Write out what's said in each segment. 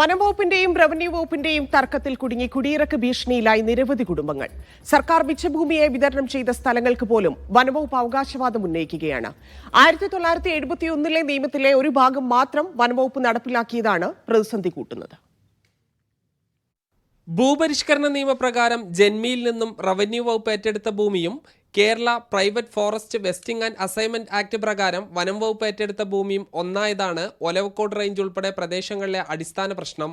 വനംവകുപ്പിന്റെയും revenue വകുപ്പിന്റെയും തർക്കത്തിൽ കുടുങ്ങി കുടിയിറക്ക് ഭീഷണിയിലായി നിരവധി കുടുംബങ്ങൾ. സർക്കാർ മിച്ചഭൂമിയെ വിതരണം ചെയ്ത സ്ഥലങ്ങൾക്ക് പോലും വനംവകുപ്പ് അവകാശവാദം ഉന്നയിക്കുകയാണ്. ആയിരത്തി തൊള്ളായിരത്തി എഴുപത്തിയൊന്നിലെ നിയമത്തിലെ ഒരു ഭാഗം മാത്രം വനംവകുപ്പ് നടപ്പിലാക്കിയതാണ് പ്രതിസന്ധി കൂട്ടുന്നത്. ഭൂപരിഷ്കരണ നിയമപ്രകാരം ജന്മിയിൽ നിന്നും റവന്യൂ വകുപ്പ് ഏറ്റെടുത്ത ഭൂമിയും Kerala private forest vesting and assignment act പ്രകാരം വനം വകുപ്പ് ഏറ്റെടുത്ത ഭൂമിയും ഒന്നായതാണ് ഒലവക്കോട് റേഞ്ച് ഉൾപ്പെടെ പ്രദേശങ്ങളിലെ അടിസ്ഥാന പ്രശ്നം.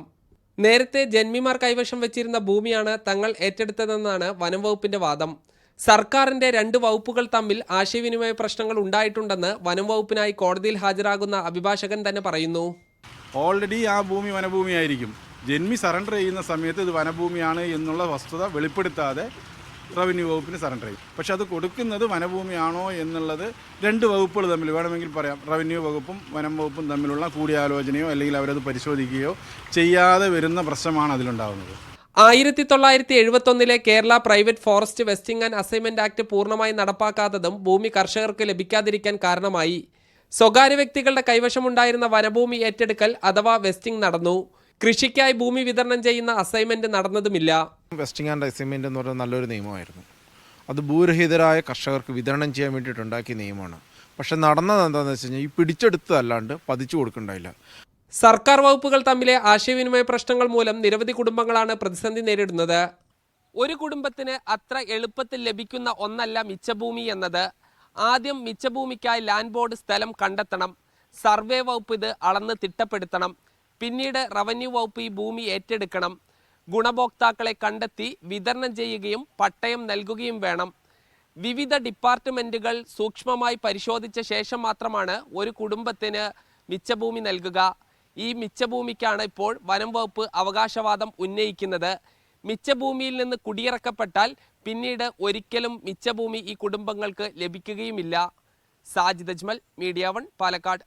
നേരത്തെ ജന്മിമാർ കൈവശം വെച്ചിരുന്ന ഭൂമിയാണ് തങ്ങൾ ഏറ്റെടുത്തതെന്നാണ് വനം വകുപ്പിന്റെ വാദം. സർക്കാരിന്റെ രണ്ട് വകുപ്പുകൾ തമ്മിൽ ആശയവിനിമയ പ്രശ്നങ്ങൾ ഉണ്ടായിട്ടുണ്ടെന്ന് വനം വകുപ്പിനായി കോടതിയിൽ ഹാജരാകുന്ന അഭിഭാഷകൻ തന്നെ പറയുന്നു. ഓൾറെഡി ആ ഭൂമി വനഭൂമിയായിരിക്കും. ജന്മി സറണ്ടർ ചെയ്യുന്ന സമയത്ത് ഇത് വനഭൂമിയാണ് എന്നുള്ള വസ്തുത വെളിപ്പെടുത്താതെ റവന്യൂ വകുപ്പിന് സറണ്ടർ ചെയ്യും. പക്ഷെ അത് കൊടുക്കുന്നത് വനഭൂമിയാണോ എന്നുള്ളത് രണ്ട് വകുപ്പുകൾ തമ്മിൽ വേണമെങ്കിൽ പറയാം. റവന്യൂ വകുപ്പും വനം വകുപ്പും തമ്മിലുള്ള കൂടിയാലോചനയോ അല്ലെങ്കിൽ അവരത് പരിശോധിക്കുകയോ ചെയ്യാതെ വരുന്ന പ്രശ്നമാണ് അതിലുണ്ടാകുന്നത് ആയിരത്തി തൊള്ളായിരത്തി എഴുപത്തൊന്നിലെ Kerala private forest vesting and assignment act പൂർണമായി നടപ്പാക്കാത്തതും ഭൂമി കർഷകർക്ക് ലഭിക്കാതിരിക്കാൻ കാരണമായി. സ്വകാര്യ വ്യക്തികളുടെ കൈവശമുണ്ടായിരുന്ന വനഭൂമി ഏറ്റെടുക്കൽ അഥവാ വെസ്റ്റിംഗ് നടന്നു. കൃഷിക്കായി ഭൂമി വിതരണം ചെയ്യുന്ന അസൈൻമെന്റ് നടന്നതുമില്ല. വെസ്റ്റിംഗ് ആൻഡ് അസൈൻമെന്റ് എന്ന് പറയുന്നത് നല്ലൊരു നിയമമായിരുന്നു. അത് ഭൂരഹിതരായ കർഷകർക്ക് വിതരണം ചെയ്യാൻ വേണ്ടിയിട്ട് ഉണ്ടാക്കിയ നിയമമാണ്. പക്ഷെ നടന്നത് എന്താണെന്ന് വെച്ച് കഴിഞ്ഞാൽ ഈ പിടിച്ചെടുത്തതല്ലാണ്ട് പതിച്ചു കൊടുക്കണ്ടായില്ല. സർക്കാർ വകുപ്പുകൾ തമ്മിലെ ആശയവിനിമയ പ്രശ്നങ്ങൾ മൂലം നിരവധി കുടുംബങ്ങളാണ് പ്രതിസന്ധി നേരിടുന്നത്. ഒരു കുടുംബത്തിന് അത്ര എളുപ്പത്തിൽ ലഭിക്കുന്ന ഒന്നല്ല മിച്ചഭൂമി എന്നത്. ആദ്യം മിച്ചഭൂമിക്കായി ലാൻഡ് ബോർഡ് സ്ഥലം കണ്ടെത്തണം. സർവേ വകുപ്പ് ഇത് അളന്ന് തിട്ടപ്പെടുത്തണം. പിന്നീട് റവന്യൂ വകുപ്പ് ഈ ഭൂമി ഏറ്റെടുക്കണം. ഗുണഭോക്താക്കളെ കണ്ടെത്തി വിതരണം ചെയ്യുകയും പട്ടയം നൽകുകയും വേണം. വിവിധ ഡിപ്പാർട്ട്മെന്റുകൾ സൂക്ഷ്മമായി പരിശോധിച്ച ശേഷം മാത്രമാണ് ഒരു കുടുംബത്തിന് മിച്ചഭൂമി നൽകുക. ഈ മിച്ചഭൂമിക്കാണ് ഇപ്പോൾ വനം വകുപ്പ് അവകാശവാദം ഉന്നയിക്കുന്നത്. മിച്ചഭൂമിയിൽ നിന്ന് കുടിയിറക്കപ്പെട്ടാൽ പിന്നീട് ഒരിക്കലും മിച്ചഭൂമി ഈ കുടുംബങ്ങൾക്ക് ലഭിക്കുകയുമില്ല. Sajid Ajmal media one Palakkad.